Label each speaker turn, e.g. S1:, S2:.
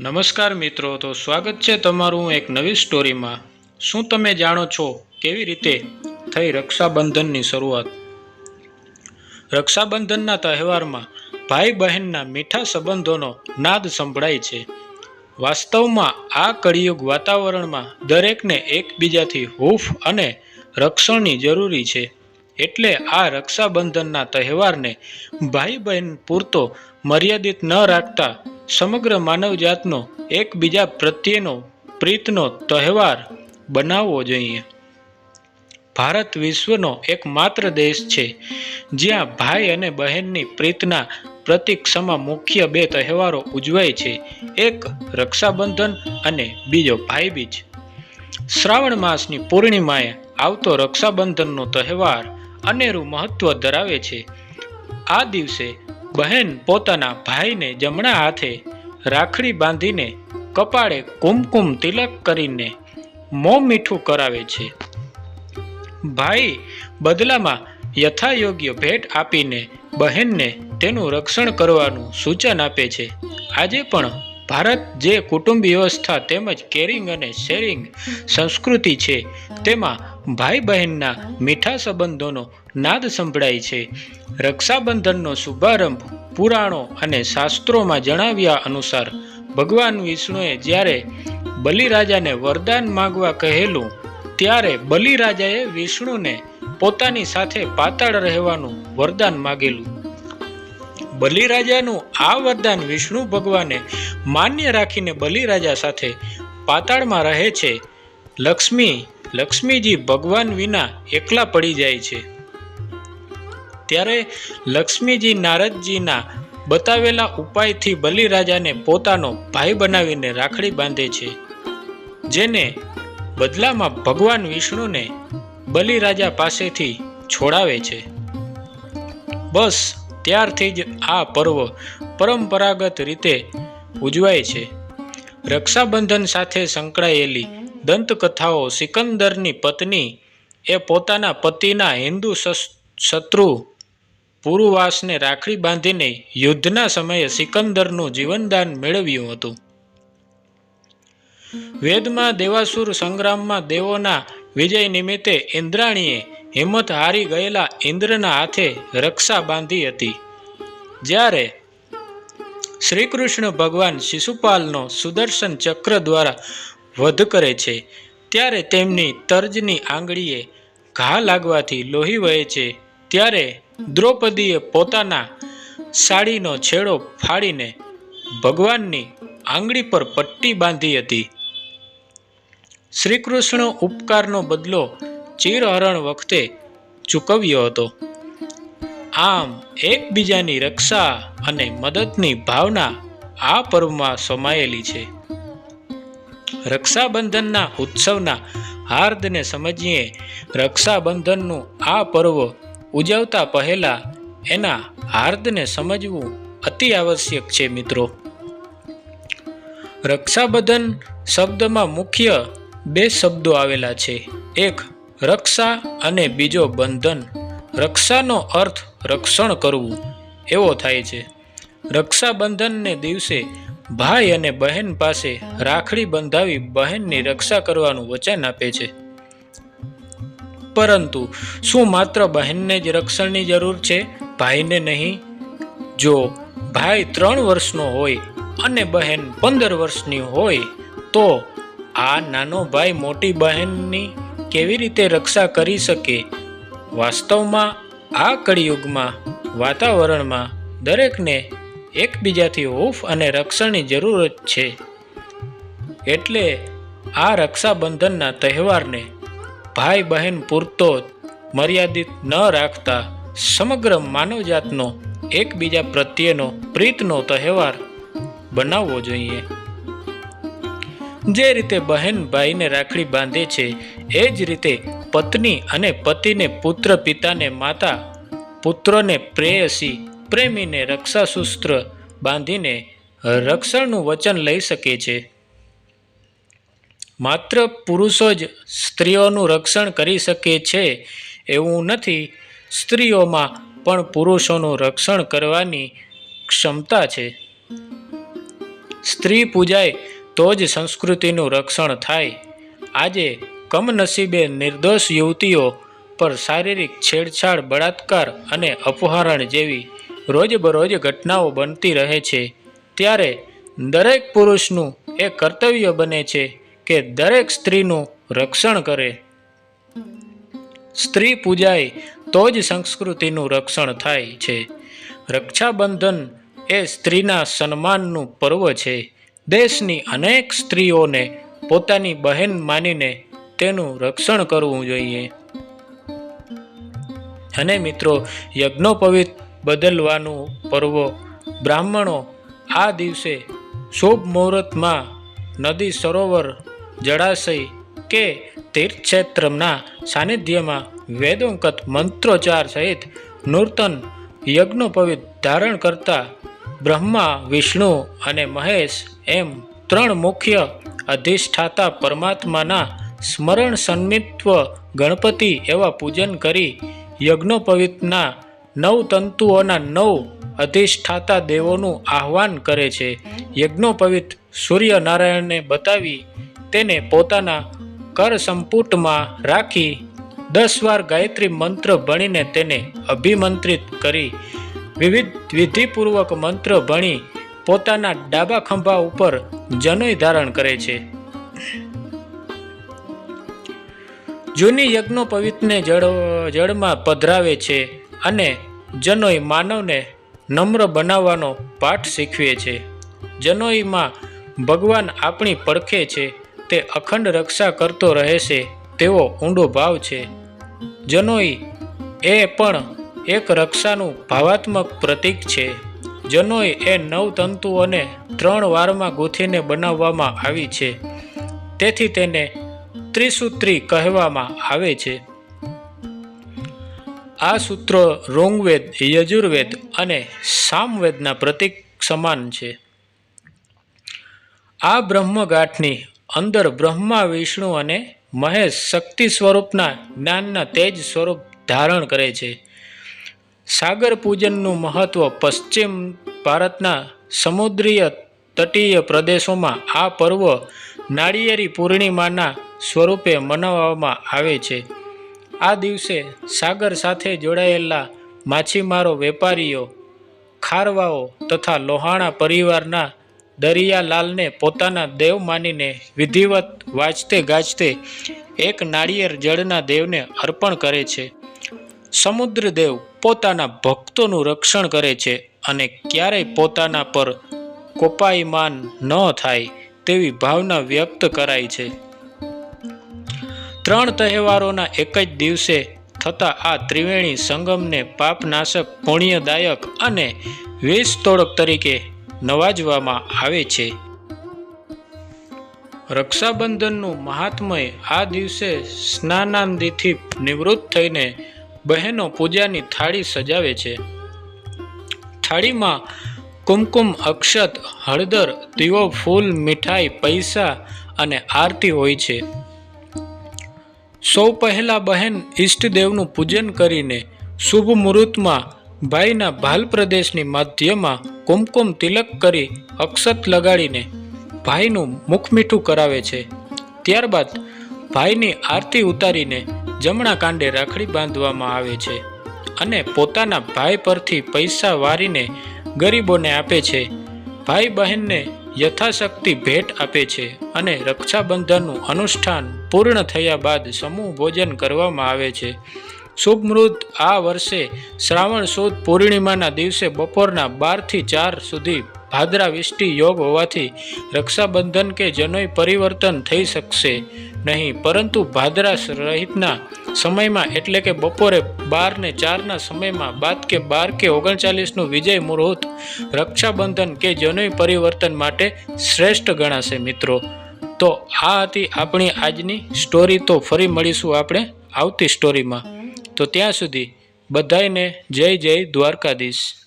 S1: નમસ્કાર મિત્રો, તો સ્વાગત છે તમારું એક નવી સ્ટોરીમાં. શું તમે જાણો છો કેવી રીતે થઈ રક્ષાબંધનની શરૂઆત? રક્ષાબંધનના તહેવારમાં ભાઈ બહેનના મીઠા સંબંધોનો નાદ સંભળાય છે. વાસ્તવમાં આ કળિયુગ વાતાવરણમાં દરેકને એકબીજાથી હૂફ અને રક્ષણની જરૂરી છે. એટલે આ રક્ષાબંધનના તહેવારને ભાઈ બહેન પૂરતો મર્યાદિત ન રાખતા સમગ્ર માનવજાતનો એકબીજા પ્રત્યેનો પ્રીતનો તહેવાર બનાવવો જોઈએ. ભારત વિશ્વનો એકમાત્ર દેશ છે, જ્યાં ભાઈ અને બહેનની પ્રીતના પ્રતીક સમા મુખ્ય બે તહેવારો ઉજવાય છે, એક રક્ષાબંધન અને બીજો ભાઈબીજ. શ્રાવણ માસની પૂર્ણિમાએ આવતો રક્ષાબંધનનો તહેવાર અનેરું મહત્વ ધરાવે છે. આ દિવસે બહેન પોતાના ભાઈને જમણા હાથે રાખડી બાંધીને કપાળે કુમકુમ તિલક કરીને મો મીઠું કરાવે છે. ભાઈ બદલામાં યથાયોગ્ય ભેટ આપીને બહેનને તેનું રક્ષણ કરવાનું સૂચન આપે છે. આજે પણ ભારત જે કુટુંબ વ્યવસ્થા તેમજ કેરિંગ અને શેરિંગ સંસ્કૃતિ છે, તેમાં ભાઈ બહેનના મીઠા સંબંધોનો નાદ સંભળાય છે. રક્ષાબંધનનો શુભારંભ પુરાણો અને શાસ્ત્રોમાં જણાવ્યા અનુસાર ભગવાન વિષ્ણુએ જ્યારે બલિરાજાને વરદાન માગવા કહેલું, ત્યારે બલિરાજાએ વિષ્ણુને પોતાની સાથે પાતાળ રહેવાનું વરદાન માગેલું. બલિરાજાનું આ વરદાન વિષ્ણુ ભગવાને માન્ય રાખીને બલિરાજા સાથે પાતાળમાં રહે છે. લક્ષ્મી, લક્ષ્મીજી ભગવાન વિના એકલા પડી જાય છે. ત્યારે લક્ષ્મીજી નારદજીના બતાવેલા ઉપાયથી બલિરાજાને પોતાનો ભાઈ બનાવીને રાખડી બાંધે છે, જેને બદલામાં ભગવાન વિષ્ણુને બલિરાજા પાસેથી છોડાવે છે. બસ ત્યારથી જ આ પર્વ પરંપરાગત રીતે ઉજવાય છે. રક્ષાબંધન સાથે સંકળાયેલી દંતકથાઓ સિકંદરની પત્ની એ પોતાના પતિના હિન્દુ શત્રુ પુરુવાસને રાખડી બાંધીને યુદ્ધના સમયે સિકંદરનું જીવનદાન મેળવ્યું હતું. વેદમાં દેવાસુર સંગ્રામમાં દેવોના વિજય નિમિત્તે ઇન્દ્રાણીએ હિંમત હારી ગયેલા ઇન્દ્રના હાથે રક્ષા બાંધી હતી. જ્યારે શ્રી કૃષ્ણ ભગવાન શિશુપાલનો સુદર્શન ચક્ર દ્વારા વધ કરે છે, ત્યારે તેમની તર્જની આંગળીએ ઘા લાગવાથી લોહી વહે છે. ત્યારે દ્રૌપદીએ પોતાના સાડીનો છેડો ફાડીને ભગવાનની આંગળી પર પટ્ટી બાંધી હતી. શ્રીકૃષ્ણ ઉપકારનો બદલો ચીરહરણ વખતે ચૂકવ્યો હતો. આમ એકબીજાની રક્ષા અને મદદની ભાવના આ પર્વમાં સમાયેલી છે. રક્ષાબંધનના ઉત્સવના હાર્દને સમજીએ રક્ષાબંધનનું આ પર્વ ઉજવતા પહેલા એના હાર્દને સમજવું અતિ આવશ્યક છે મિત્રો. રક્ષાબંધન શબ્દમાં મુખ્ય બે શબ્દો આવેલા છે. એક, રક્ષા અને બીજો બંધન. રક્ષાનો અર્થ રક્ષણ કરવું. એવો થાય છે. રક્ષાબંધનને દિવસે ભાઈ અને બહેન પાસે રાખડી બંધાવી બહેનની રક્ષા કરવાનું વચન આપે છે. પરંતુ શું માત્ર બહેનને જ રક્ષણની જરૂર છે? ભાઈને નહીં. જો ભાઈ ત્રણ વર્ષનો હોય અને બહેન પંદર વર્ષની હોય, તો આ નાનો ભાઈ મોટી બહેનની કેવી રીતે રક્ષા કરી શકે? વાસ્તવમાં આ કળિયુગમાં વાતાવરણમાં દરેકને એકબીજાથી હૂફ અને રક્ષણની જરૂરત છે. એટલે આ રક્ષાબંધનના તહેવારને ભાઈ બહેન પૂરતો મર્યાદિત ન રાખતા સમગ્ર માનવજાતનો એકબીજા પ્રત્યેનો પ્રીતનો તહેવાર બનાવવો જોઈએ. જે રીતે બહેન ભાઈને રાખડી બાંધે છે, એ જ રીતે પત્ની અને પતિને પુત્ર પિતાને માતા પુત્રને પ્રેયસી, પ્રેમીને રક્ષાસૂત્ર બાંધીને રક્ષણનું વચન લઈ શકે છે. માત્ર પુરુષો જ સ્ત્રીઓનું રક્ષણ કરી શકે છે એવું નથી. સ્ત્રીઓમાં પણ પુરુષોનું રક્ષણ કરવાની ક્ષમતા છે. સ્ત્રી પૂજાય તો જ સંસ્કૃતિનું રક્ષણ થાય. આજે કમનસીબે નિર્દોષ યુવતીઓ પર શારીરિક છેડછાડ, બળાત્કાર અને અપહરણ જેવી રોજબરોજ ઘટનાઓ બનતી રહે છે. ત્યારે દરેક પુરુષનું એ કર્તવ્ય બને છે કે દરેક સ્ત્રીનું રક્ષણ કરે. સ્ત્રી પૂજાય તો જ સંસ્કૃતિનું રક્ષણ થાય છે. રક્ષાબંધન એ સ્ત્રીના સન્માનનું પર્વ છે. દેશની અનેક સ્ત્રીઓને પોતાની બહેન માનીને તેનું રક્ષણ કરવું જોઈએ. અને મિત્રો, યજ્ઞોપવિત બદલવાનું પર્વ બ્રાહ્મણો આ દિવસે શુભ મુહૂર્તમાં નદી સરોવર જળાશય કે તીર્થક્ષેત્રના સાનિધ્યમાં વેદોંકત મંત્રોચ્ચાર સહિત નૂતન યજ્ઞોપવિત ધારણ કરતા બ્રહ્મા, વિષ્ણુ અને મહેશ એમ ત્રણ મુખ્ય અધિષ્ઠાતા પરમાત્માના સ્મરણ સન્મિત્વ ગણપતિ એવા પૂજન કરી યજ્ઞોપવિતના નવ તંતુઓના નવ અધિષ્ઠાતા દેવોનું આહ્વાન કરે છે. યજ્ઞોપવિત સૂર્યનારાયણને બતાવી તેને પોતાના કર સંપુટમાં રાખી દસ વાર ગાયત્રી મંત્ર ભણીને તેને અભિમંત્રિત કરી. વિવિધ વિધિપૂર્વક મંત્ર ભણી પોતાના ડાબા ખંભા ઉપર જનોય ધારણ કરે છે. જૂની યજ્ઞોપવિતને જળ, જળમાં પધરાવે છે અને જનોઈ માનવને નમ્ર બનાવવાનો પાઠ શીખવે છે. જનોઈમાં ભગવાન આપણી પડખે છે. તે અખંડ રક્ષા કરતો રહેશે તેવો ઊંડો ભાવ છે. જનોઈ, એ પણ એક રક્ષાનું ભાવાત્મક પ્રતીક છે. જનોઈ એ નવ તંતુઓને ત્રણ વારમાં ગૂંથીને બનાવવામાં આવી છે. તેથી તેને ત્રિસૂત્રી કહેવામાં આવે છે. આ સૂત્રો ઋગ્વેદ, યજુર્વેદ અને સામવેદના પ્રતીક સમાન છે. આ બ્રહ્મગાંઠની અંદર બ્રહ્મા, વિષ્ણુ અને મહેશ શક્તિ સ્વરૂપના જ્ઞાનના તેજ સ્વરૂપ ધારણ કરે છે. સાગર પૂજનનું મહત્વ પશ્ચિમ ભારતના સમુદ્રીય તટીય પ્રદેશોમાં આ પર્વ નાળિયેરી પૂર્ણિમાના સ્વરૂપે મનાવવામાં આવે છે. આ દિવસે સાગર સાથે જોડાયેલા માછીમારો, વેપારીઓ, ખારવાઓ તથા લોહાણા પરિવારના દરિયાલાલને પોતાના દેવ માનીને વિધિવત વાજતે ગાજતે એક નાળિયેર જળના દેવને અર્પણ કરે છે. સમુદ્ર દેવ પોતાના ભક્તોનું રક્ષણ કરે છે અને ક્યારેય પોતાના પર કોપાયમાન ન થાય તેવી ભાવના વ્યક્ત કરાય છે. ત્રણ તહેવારોના એક જ દિવસે થતા આ ત્રિવેણી સંગમને પાપનાશક, પુણ્યદાયક અને વિષ તોડક તરીકે નવાજવામાં આવે છે. રક્ષાબંધનનું મહાત્મય આ દિવસે સ્નાનાંદિથી નિવૃત્ત થઈને બહેનો પૂજાની થાળી સજાવે છે. થાળીમાં કુમકુમ, અક્ષત, હળદર, દીવો, ફૂલ, મીઠાઈ, પૈસા અને આરતી હોય છે. સૌ પહેલાં બહેન ઈષ્ટદેવનું પૂજન કરીને શુભ મુહૂર્તમાં ભાઈના ભાલ પ્રદેશની મધ્યમાં કુમકુમ તિલક કરી અક્ષત લગાડીને ભાઈનું મુખ મીઠું કરાવે છે. ત્યારબાદ ભાઈની આરતી ઉતારીને જમણા કાંડે રાખડી બાંધવામાં આવે છે અને પોતાના ભાઈ પરથી પૈસા વારીને ગરીબોને આપે છે. ભાઈ બહેનને યથાશક્તિ ભેટ આપે છે અને રક્ષાબંધનનું અનુષ્ઠાન પૂર્ણ થયા બાદ સમૂહ ભોજન કરવામાં આવે છે. શુભ મુહૂર્ત આ વર્ષે શ્રાવણ સુદ પૂર્ણિમાના દિવસે બપોરના બારથી ચાર સુધી ભાદરા વિષ્ટિ યોગ હોવાથી રક્ષાબંધન કે જનોય પરિવર્તન થઈ શકશે નહીં. પરંતુ ભાદરા રહિતના સમયમાં એટલે કે બપોરે બાર ને ચારના સમયમાં બાદ કે બાર કે ઓગણચાલીસનું વિજય મુહૂર્ત રક્ષાબંધન કે જનોય પરિવર્તન માટે શ્રેષ્ઠ ગણાશે મિત્રો. તો આ હતી આપણી આજની સ્ટોરી તો ફરી મળીશું આપણે આવતી સ્ટોરીમાં તો ત્યાં સુધી બધાયને જય જય દ્વારકાધીશ.